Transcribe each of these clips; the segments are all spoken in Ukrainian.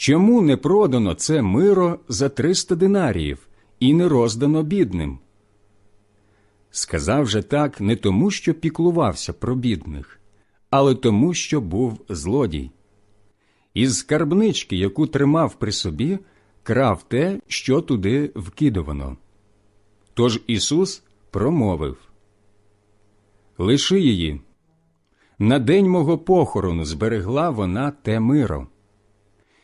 Чому не продано це миро за триста динаріїв і не роздано бідним? Сказав же так не тому, що піклувався про бідних, але тому, що був злодій. Із скарбнички, яку тримав при собі, крав те, що туди вкидувано. Тож Ісус промовив Лиши її. На день мого похорону зберегла вона те миро.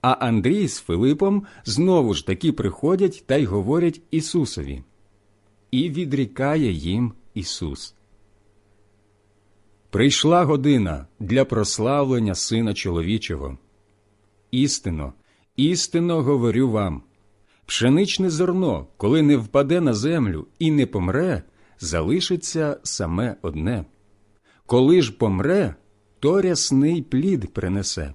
а Андрій з Филипом знову ж таки приходять та й говорять Ісусові. І відрікає їм Ісус. Прийшла година для прославлення Сина чоловічого. Істинно, істинно говорю вам пшеничне зерно, коли не впаде на землю і не помре, залишиться саме одне. Коли ж помре, то рясний плід принесе.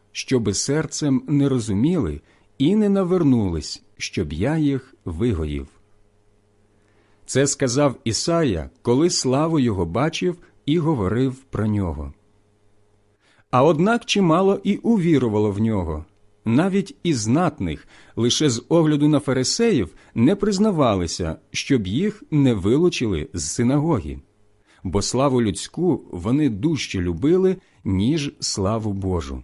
щоби серцем не розуміли і не навернулись, щоб я їх вигоїв. Це сказав Ісая, коли славу його бачив і говорив про нього. А однак чимало і увірувало в нього. Навіть і знатних, лише з огляду на фарисеїв, не признавалися, щоб їх не вилучили з синагоги бо славу людську вони дужче любили, ніж славу Божу.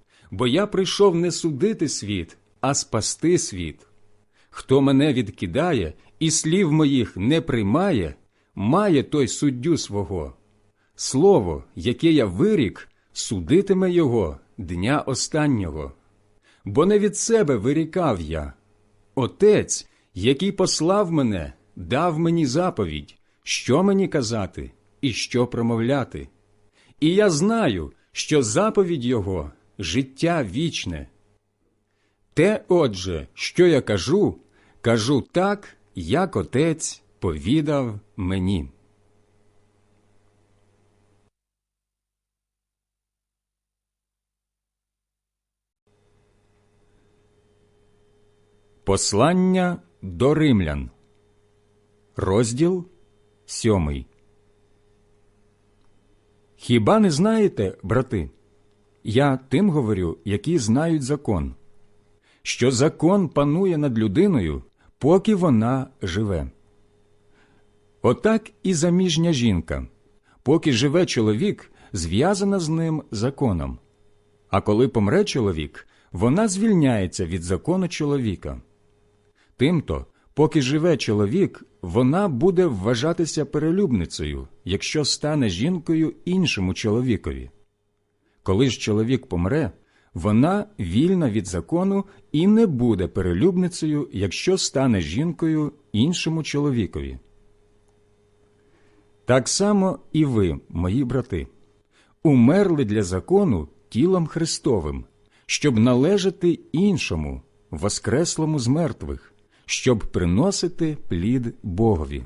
бо я прийшов не судити світ, а спасти світ. Хто мене відкидає і слів моїх не приймає, має той суддю свого. Слово, яке я вирік, судитиме його дня останнього. Бо не від себе вирікав я. Отець, який послав мене, дав мені заповідь що мені казати і що промовляти. І я знаю, що заповідь Його життя вічне. Те, отже, що я кажу, кажу так, як отець повідав мені. Послання до римлян, розділ Сьомий. Хіба не знаєте, брати? Я тим говорю, які знають закон, що закон панує над людиною, поки вона живе. Отак і заміжня жінка, поки живе чоловік, зв'язана з ним законом. А коли помре чоловік, вона звільняється від закону чоловіка. Тимто Поки живе чоловік, вона буде вважатися перелюбницею, якщо стане жінкою іншому чоловікові. Коли ж чоловік помре, вона вільна від закону і не буде перелюбницею, якщо стане жінкою іншому чоловікові. Так само і ви, мої брати, умерли для закону тілом Христовим, щоб належати іншому, воскреслому з мертвих, щоб приносити плід Богові.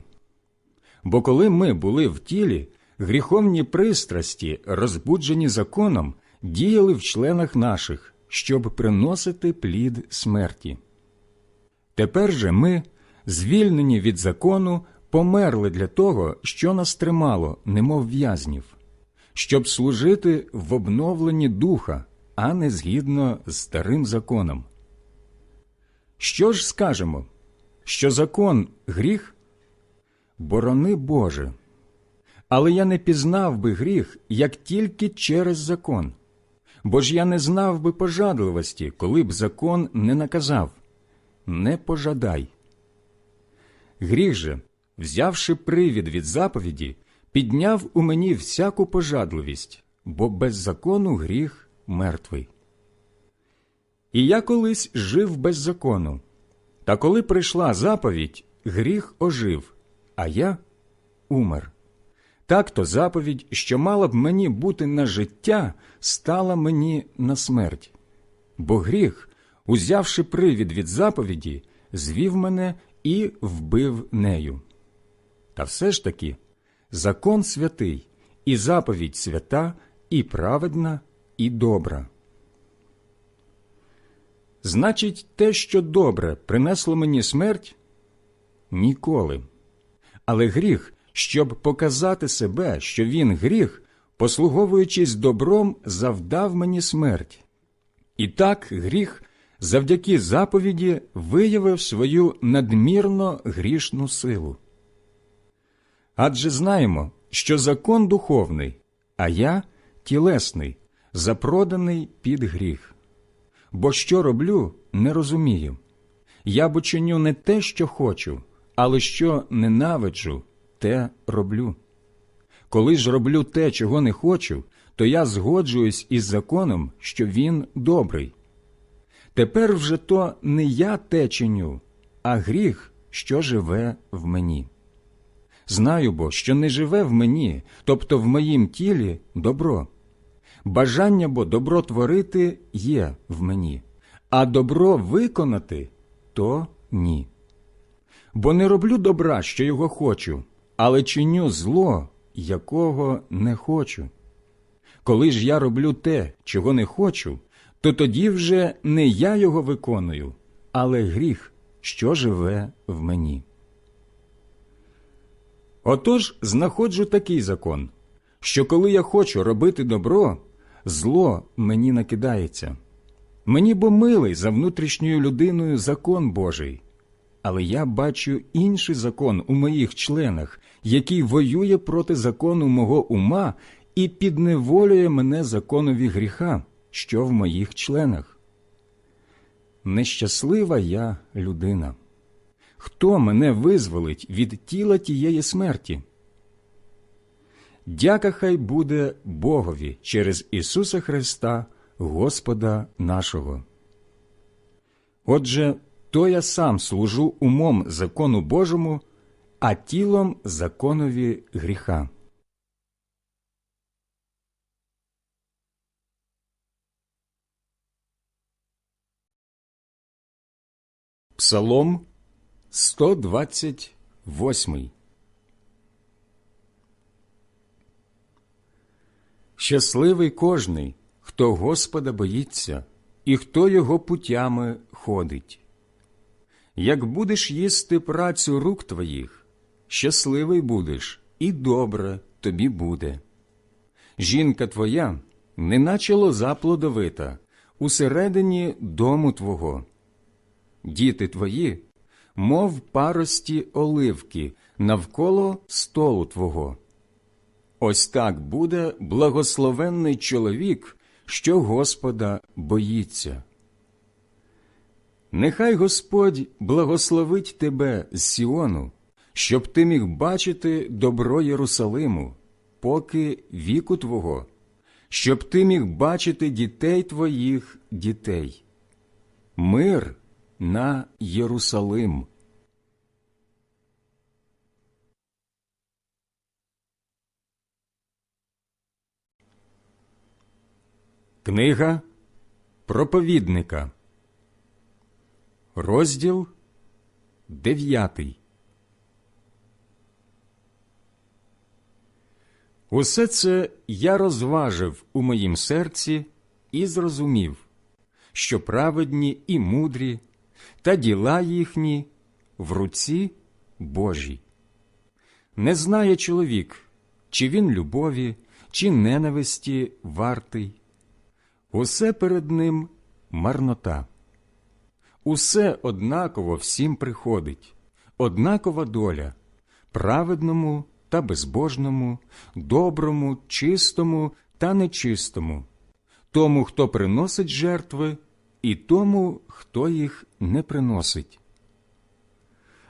Бо коли ми були в тілі, гріховні пристрасті, розбуджені законом, діяли в членах наших, щоб приносити плід смерті. Тепер же ми, звільнені від закону, померли для того, що нас тримало, немов в'язнів, щоб служити в обновленні духа, а не згідно з старим законом. Що ж скажемо? Що закон гріх? Борони Боже. Але я не пізнав би гріх, як тільки через закон. Бо ж я не знав би пожадливості, коли б закон не наказав не пожадай. Гріх же, взявши привід від заповіді, підняв у мені всяку пожадливість, бо без закону гріх мертвий. І я колись жив без закону, та коли прийшла заповідь, гріх ожив, а я умер. Так то заповідь, що мала б мені бути на життя, стала мені на смерть. Бо гріх, узявши привід від заповіді, звів мене і вбив нею. Та все ж таки закон святий, і заповідь свята, і праведна, і добра. Значить, те, що добре принесло мені смерть? Ніколи. Але гріх, щоб показати себе, що він гріх, послуговуючись добром, завдав мені смерть. І так гріх завдяки заповіді виявив свою надмірно грішну силу. Адже знаємо, що закон духовний, а я тілесний, запроданий під гріх. Бо що роблю, не розумію. Я бо чиню не те, що хочу, але що ненавиджу, те роблю. Коли ж роблю те, чого не хочу, то я згоджуюсь із законом, що він добрий. Тепер вже то не я те чиню, а гріх, що живе в мені. Знаю бо, що не живе в мені, тобто в моїм тілі добро. Бажання бо добро творити є в мені, а добро виконати то ні. Бо не роблю добра, що його хочу, але чиню зло, якого не хочу. Коли ж я роблю те, чого не хочу, то тоді вже не я його виконую, але гріх, що живе в мені. Отож знаходжу такий закон, що коли я хочу робити добро, зло мені накидається. Мені бо милий за внутрішньою людиною закон Божий, але я бачу інший закон у моїх членах, який воює проти закону мого ума і підневолює мене законові гріха що в моїх членах. Нещаслива я людина. Хто мене визволить від тіла тієї смерті? Дяка хай буде Богові через Ісуса Христа, Господа нашого. Отже, то я сам служу умом закону Божому, а тілом законові гріха. Псалом 128 Щасливий кожний, хто Господа боїться, і хто його путями ходить. Як будеш їсти працю рук твоїх, щасливий будеш, і добре тобі буде. Жінка твоя, неначе лоза плодовита, усередині дому твого діти твої, мов парості оливки навколо столу Твого. Ось так буде благословенний чоловік, що Господа боїться. Нехай Господь благословить тебе з Сіону, щоб ти міг бачити добро Єрусалиму, поки віку Твого, щоб ти міг бачити дітей твоїх дітей. Мир на Єрусалим. Книга проповідника розділ дев'ятий. Усе це я розважив у моїм серці і зрозумів, що праведні і мудрі, та діла їхні в руці Божій. Не знає чоловік, чи він любові, чи ненависті вартий. Усе перед ним марнота. Усе однаково всім приходить, однакова доля праведному та безбожному, доброму, чистому та нечистому, тому, хто приносить жертви, і тому, хто їх не приносить.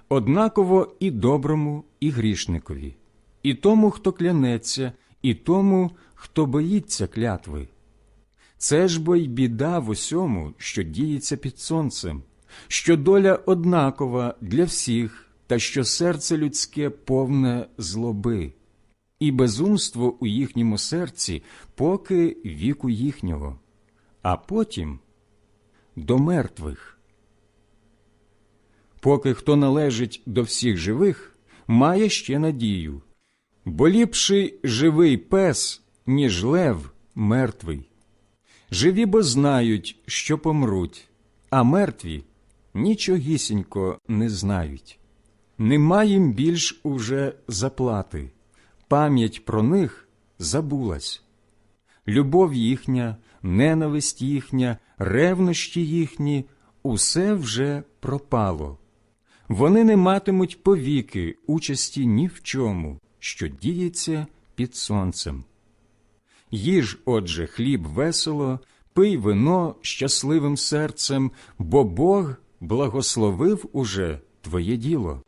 Однаково і доброму, і грішникові, і тому, хто клянеться, і тому, хто боїться клятви. Це ж бо й біда в усьому, що діється під сонцем, що доля однакова для всіх, та що серце людське повне злоби, і безумство у їхньому серці, поки віку їхнього, а потім до мертвих. Поки хто належить до всіх живих, має ще надію, бо ліпший живий пес, ніж лев мертвий. Живі бо знають, що помруть, а мертві нічогісінько не знають. Нема їм більш уже заплати, пам'ять про них забулась. Любов їхня, ненависть їхня, ревнощі їхні усе вже пропало. Вони не матимуть повіки участі ні в чому, що діється під сонцем. Їж, отже, хліб весело, пий вино щасливим серцем, бо Бог благословив уже твоє діло.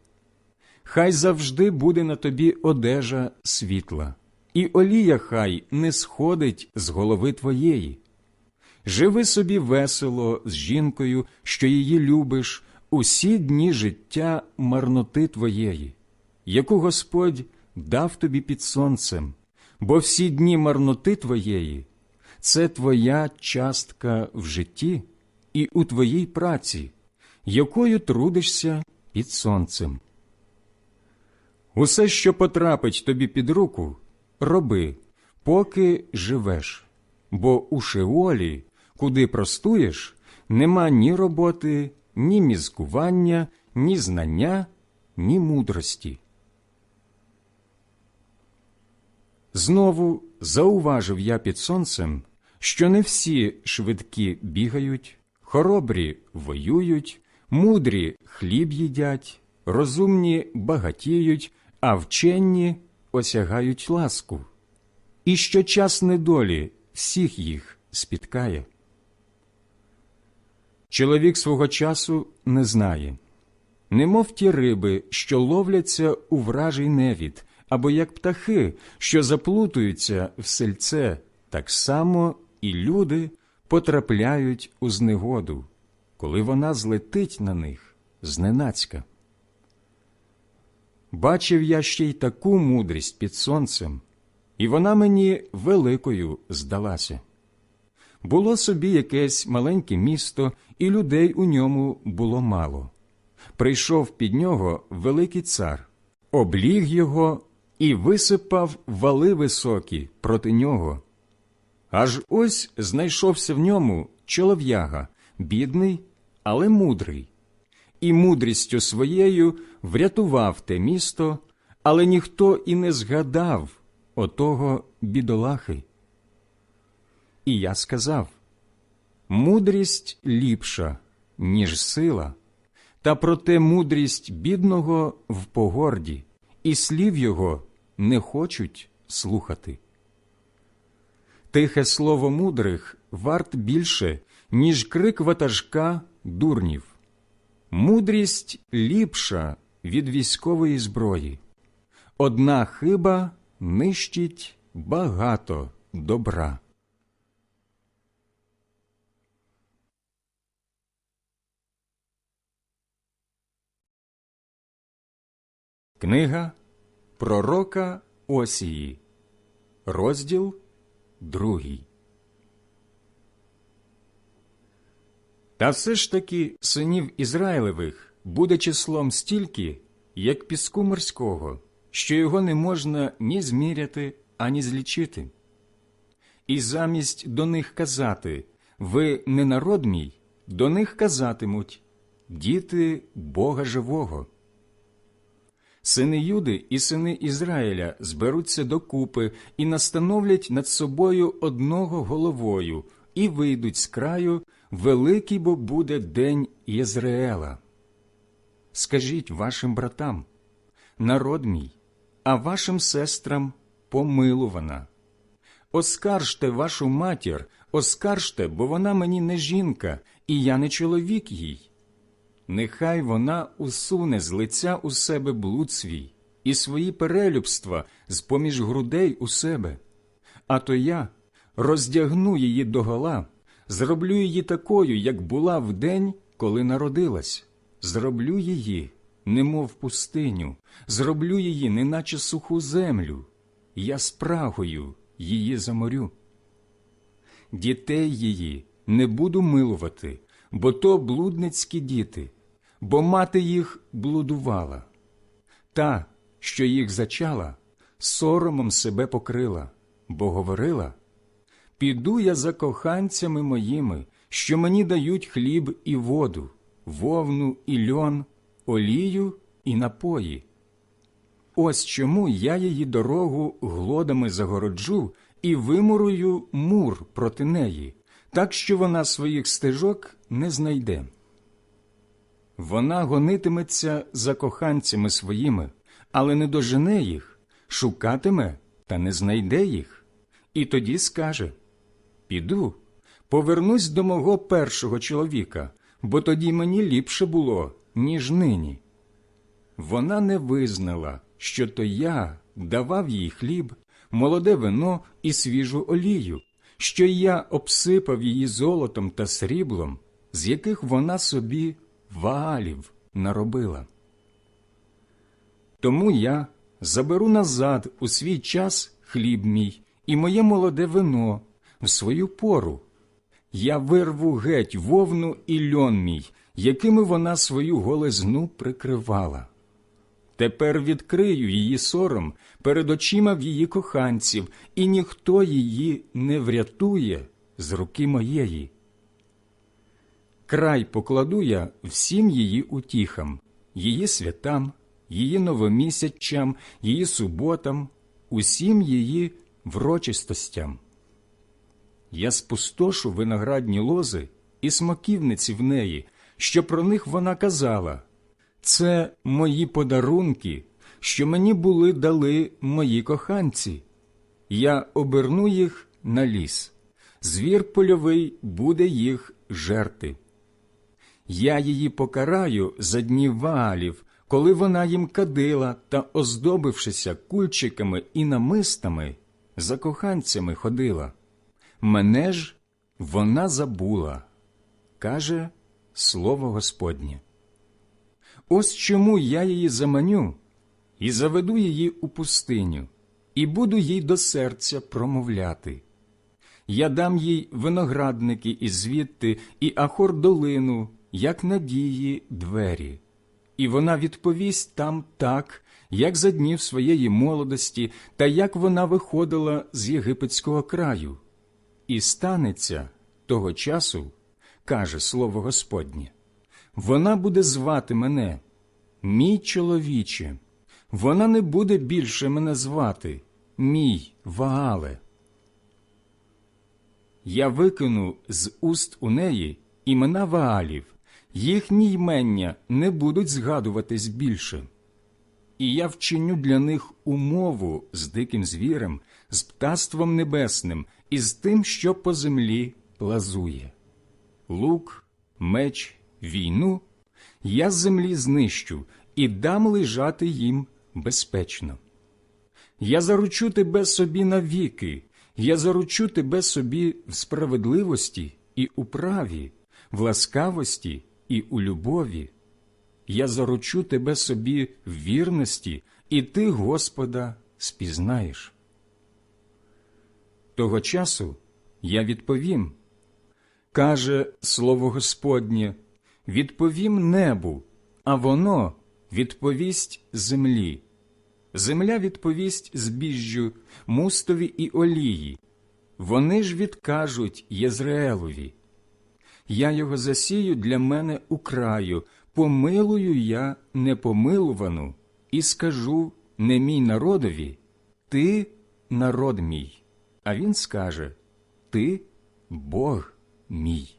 Хай завжди буде на тобі одежа світла, і олія хай не сходить з голови твоєї. Живи собі весело з жінкою, що її любиш, усі дні життя марноти твоєї, яку Господь дав тобі під сонцем, бо всі дні марноти твоєї це твоя частка в житті і у твоїй праці, якою трудишся під сонцем. Усе, що потрапить тобі під руку, роби, поки живеш, бо у Шеолі, куди простуєш, нема ні роботи, ні мізкування, ні знання, ні мудрості. Знову зауважив я під сонцем, що не всі швидкі бігають, хоробрі воюють, мудрі хліб їдять, розумні багатіють, а вчені осягають ласку, і що час недолі всіх їх спіткає. Чоловік свого часу не знає, немов ті риби, що ловляться у вражий невід, або як птахи, що заплутуються в сельце, так само і люди потрапляють у знегоду, коли вона злетить на них зненацька. Бачив я ще й таку мудрість під сонцем, і вона мені великою здалася. Було собі якесь маленьке місто, і людей у ньому було мало. Прийшов під нього великий цар, обліг його і висипав вали високі проти нього. Аж ось знайшовся в ньому чолов'яга, бідний, але мудрий, і мудрістю своєю врятував те місто, але ніхто і не згадав отого бідолахи. І я сказав мудрість ліпша, ніж сила, та проте мудрість бідного в погорді, і слів його не хочуть слухати. Тихе слово мудрих варт більше, ніж крик ватажка дурнів. Мудрість ліпша від військової зброї. Одна хиба нищить багато добра. Книга Пророка Осії, розділ другий. Та все ж таки синів Ізраїлевих буде числом стільки, як піску морського, що його не можна ні зміряти, ані злічити. І замість до них казати ви не народ мій, до них казатимуть діти Бога живого. Сини Юди і сини Ізраїля зберуться докупи і настановлять над собою одного головою, і вийдуть з краю, великий бо буде день Єзреела. Скажіть вашим братам, народ мій, а вашим сестрам помилувана. Оскаржте вашу матір, оскаржте, бо вона мені не жінка, і я не чоловік їй. Нехай вона усуне з лиця у себе блуд свій і свої перелюбства з поміж грудей у себе. А то я роздягну її догола, зроблю її такою, як була в день, коли народилась, зроблю її, немов пустиню, зроблю її, неначе суху землю, я спрагою її заморю. Дітей її не буду милувати, бо то блудницькі діти, бо мати їх блудувала. Та, що їх зачала, соромом себе покрила, бо говорила Піду я за коханцями моїми, що мені дають хліб і воду, вовну і льон, олію і напої. Ось чому я її дорогу глодами загороджу і вимурую мур проти неї, так що вона своїх стежок не знайде. Вона гонитиметься за коханцями своїми, але не дожене їх, шукатиме та не знайде їх. І тоді скаже Піду, повернусь до мого першого чоловіка, бо тоді мені ліпше було, ніж нині. Вона не визнала, що то я давав їй хліб, молоде вино і свіжу олію, що я обсипав її золотом та сріблом, з яких вона собі ваалів наробила. Тому я заберу назад у свій час хліб мій і моє молоде вино в свою пору. Я вирву геть вовну і льон мій, якими вона свою голезну прикривала. Тепер відкрию її сором перед очима в її коханців, і ніхто її не врятує з руки моєї. Край покладу я всім її утіхам, її святам, її новомісячам, її суботам, усім її врочистостям. Я спустошу виноградні лози і смоківниці в неї, що про них вона казала це мої подарунки, що мені були дали мої коханці. Я оберну їх на ліс, звір польовий буде їх жерти. Я її покараю за днів ваалів, коли вона їм кадила та, оздобившися кульчиками і намистами, за коханцями ходила. Мене ж вона забула, каже слово Господнє. Ось чому я її заманю і заведу її у пустиню, і буду їй до серця промовляти. Я дам їй виноградники і звідти, і ахор долину, як надії двері, і вона відповість там так, як за днів своєї молодості, та як вона виходила з єгипетського краю. І станеться того часу, каже слово Господнє, вона буде звати мене, мій чоловіче, вона не буде більше мене звати, мій Ваале. Я викину з уст у неї імена Ваалів, їхні ймення не будуть згадуватись більше. І я вчиню для них умову з диким звірем, з птаством небесним і з тим, що по землі плазує. Лук, меч, війну я з землі знищу і дам лежати їм безпечно. Я заручу тебе собі навіки, я заручу тебе собі в справедливості і у праві, в ласкавості і у любові. Я заручу тебе собі в вірності, і ти, Господа, спізнаєш. Того часу я відповім Каже слово Господнє, відповім небу, а воно відповість землі. Земля відповість збіжжю, мустові і олії. Вони ж відкажуть Єзраелові. Я його засію для мене у краю, помилую я непомилувану, і скажу не мій народові, ти народ мій. А він скаже Ти Бог мій.